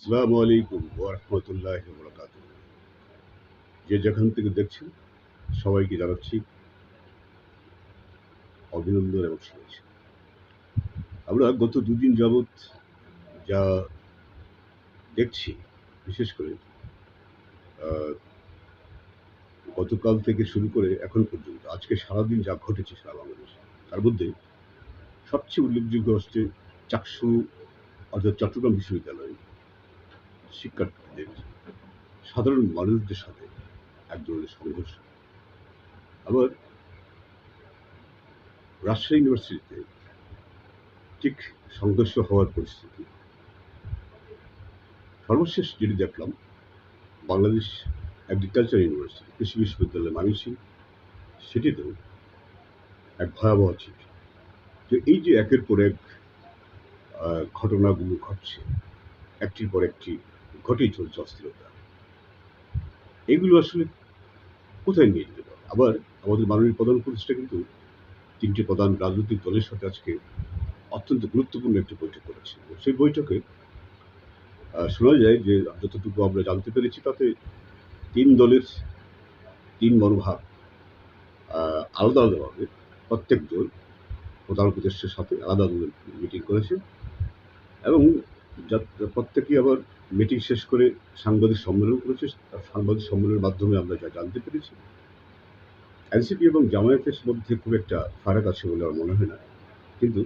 আসসালামু আলাইকুম ওরহমতুল্লাহ বরকাত যে যেখান থেকে দেখছেন, সবাইকে জানাচ্ছি অভিনন্দন এবং শুভেচ্ছা। আমরা গত দুদিন যাবৎ যা দেখছি, বিশেষ করে গতকাল থেকে শুরু করে এখন পর্যন্ত, আজকে সারাদিন যা ঘটেছে সারা বাংলাদেশে, তার মধ্যে সবচেয়ে উল্লেখযোগ্য হচ্ছে চাকসু অর্থাৎ চট্টগ্রাম বিশ্ববিদ্যালয় শিক্ষার্থীদের সাধারণ মানুষদের সাথে এক ধরনের সংঘর্ষ। আবার রাজশাহী ইউনিভার্সিটিতে ঠিক সংঘর্ষ হওয়ার পরিস্থিতি। সর্বশেষ যেটি দেখলাম, বাংলাদেশ এগ্রিকালচার ইউনিভার্সিটি কৃষি বিশ্ববিদ্যালয় মানসিং সেটিতেও এক ভয়াবহ চিঠি তো এই যে একের পর এক ঘটনাগুলো ঘটছে, একটির পর একটি ঘটেই চলছে অস্থিরতা। এগুলো আসলে কোথায় নিয়ে যেতে পারে? আবার আমাদের মাননীয় প্রধান উপদেষ্টা কিন্তু তিনটি প্রধান রাজনৈতিক দলের সাথে আজকে অত্যন্ত গুরুত্বপূর্ণ একটি বৈঠক করেছেন। সেই বৈঠকে শোনা যায় যে যতটুকু আমরা জানতে পেরেছি, তাতে তিন দলের তিন মনোভাব আলাদা আলাদাভাবে প্রত্যেক দল প্রধান উপদেষ্টার সাথে আলাদা আলাদা মিটিং করেছে। এবং প্রত্যেকেই আবার মিটিং শেষ করে সাংবাদিক সম্মেলন করেছে আর সাংবাদিক সম্মেলনের মাধ্যমে আমরা যা জানতে পেরেছি। এনসিপি এবং জামায়াতের মধ্যে খুব একটা ফারাক আছে বলে আমার মনে হয় না। কিন্তু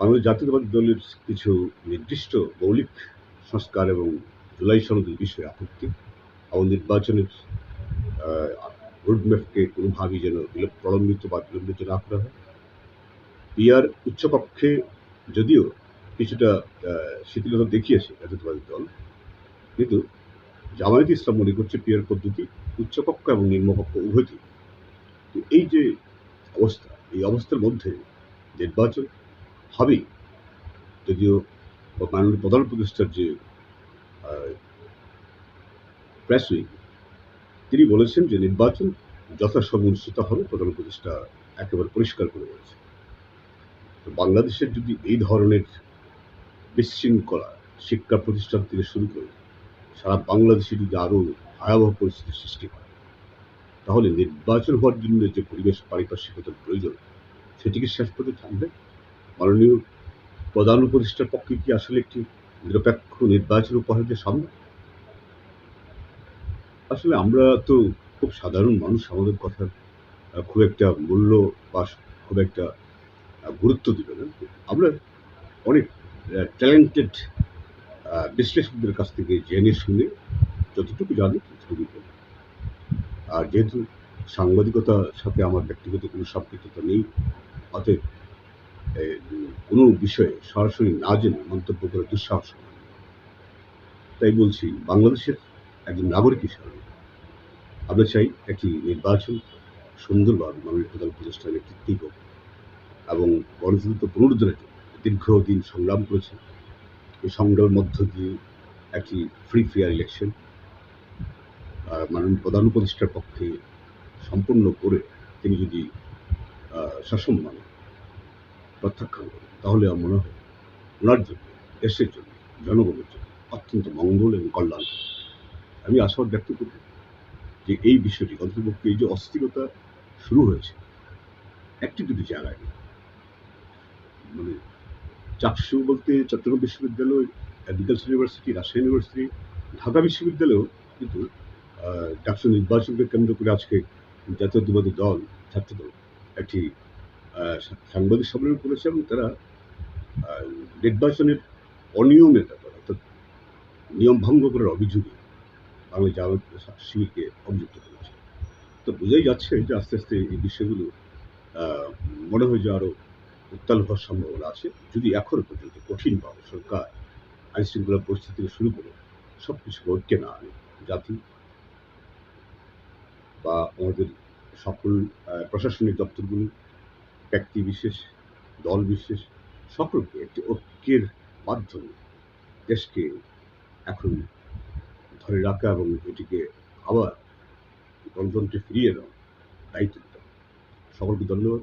বাংলাদেশ জাতীয়তাবাদী দলের কিছু নির্দিষ্ট মৌলিক সংস্কার এবং জুলাই সনদের বিষয়ে আপত্তি, এবং নির্বাচনের রোডম্যাপকে কোনোভাবেই যেন প্রলম্বিত বা বিলম্বিত না করা হয়। পিআর উচ্চকক্ষে যদিও কিছুটা শিথিলতা দেখিয়েছে জাতীয়তাবাদী দল। কিন্তু জামায়াত ইসলাম মনে করছে পিয়ার পদ্ধতি উচ্চকক্ষ এবং নিম্নকক্ষ উভয়টি তো এই যে অবস্থা, এই অবস্থার মধ্যে নির্বাচন হবেই। যদিও মাননীয় প্রধান উপদেষ্টার যে প্রেস উইক তিনি বলেছেন যে নির্বাচন যথাসময় অনুষ্ঠিত হবে, প্রধান উপদেষ্টা একেবারে পরিষ্কার করে বলেছে বাংলাদেশের যদি এই ধরনের বিশৃঙ্খলা শিক্ষা প্রতিষ্ঠান থেকে শুরু করে সারা বাংলাদেশে যদি আরও ভয়াবহ পরিস্থিতির সৃষ্টি হয়, তাহলে নির্বাচন হওয়ার জন্য যে পরিবেশ পারিপার্শ্বিকতার প্রয়োজন সেটি কি শেষ পর্যন্ত থাকবে মাননীয় প্রধান উপদেষ্টার পক্ষে কি আসলে একটি নিরপেক্ষ নির্বাচন উপহার দিয়ে সম্ভব? আসলে আমরা তো খুব সাধারণ মানুষ, আমাদের কথার খুব একটা মূল্য বা খুব একটা গুরুত্ব দিবে না। আমরা অনেক ট্যালেন্টেড বিশ্লেষকদের কাছ থেকে জেনে শুনে যতটুকু জানি ততটুকু বলি। আর যেহেতু সাংবাদিকতার সাথে আমার ব্যক্তিগত কোনো সম্পৃক্ততা নেই, অতএব কোনো বিষয়ে সরাসরি না জেনে মন্তব্য করে দুঃসাহস। তাই বলছি, বাংলাদেশের একজন নাগরিক হিসাবে আমরা চাই একটি নির্বাচন সুন্দরভাবে মাননীয় প্রধান প্রতিষ্ঠানের নেতৃত্বেই হোক এবং গণতন্ত্র পুনরুদ্ধারের জন্য দীর্ঘদিন সংগ্রাম করেছে এই সংগ্রামের মধ্য দিয়ে একটি ফ্রি ফেয়ার ইলেকশন মাননীয় প্রধান উপদেষ্টার পক্ষে সম্পন্ন করে তিনি যদি সসম্মানে প্রত্যাখ্যান করেন, তাহলে আমার মনে হয় ওনার জন্য, দেশের জন্য, জনগণের জন্য অত্যন্ত মঙ্গল এবং কল্যাণ আমি আশাবাদ ব্যক্ত করি যে এই বিষয়টি অন্তর্ভুক্ত এই যে অস্থিরতা শুরু হয়েছে, একটি দুটি জায়গায় মানে চাকসু বলতে চট্টগ্রাম বিশ্ববিদ্যালয় agriculture university Rajshahi university Dhaka বিশ্ববিদ্যালয়েও কিন্তু ডাকসু নির্বাচনকে কেন্দ্র করে আজকে জাতীয়তাবাদী দল, ছাত্রদল একটি সাংবাদিক সম্মেলন করেছে এবং তারা নির্বাচনের অনিয়মের ব্যাপার, অর্থাৎ নিয়ম ভঙ্গ করার অভিযোগে বাংলা জামাত শিবিরকে অভিযুক্ত করেছে। তো বোঝাই যাচ্ছে যে আস্তে আস্তে এই বিষয়গুলো মনে হয় যে আরও উত্তাল হওয়ার সম্ভাবনা আছে যদি এখনও পর্যন্ত কঠিনভাবে সরকার আইন শৃঙ্খলা পরিস্থিতি থেকে শুরু করে সব কিছু ঐক্যে না আনে, জাতি বা আমাদের সকল প্রশাসনিক দপ্তরগুলি, ব্যক্তি বিশেষ, দল বিশেষ, সকলকে একটি ঐক্যের মাধ্যমে দেশকে এখন ধরে রাখা এবং এটিকে আবার গণতন্ত্রে ফিরিয়ে দেওয়া দায়িত্ব। সকলকে ধন্যবাদ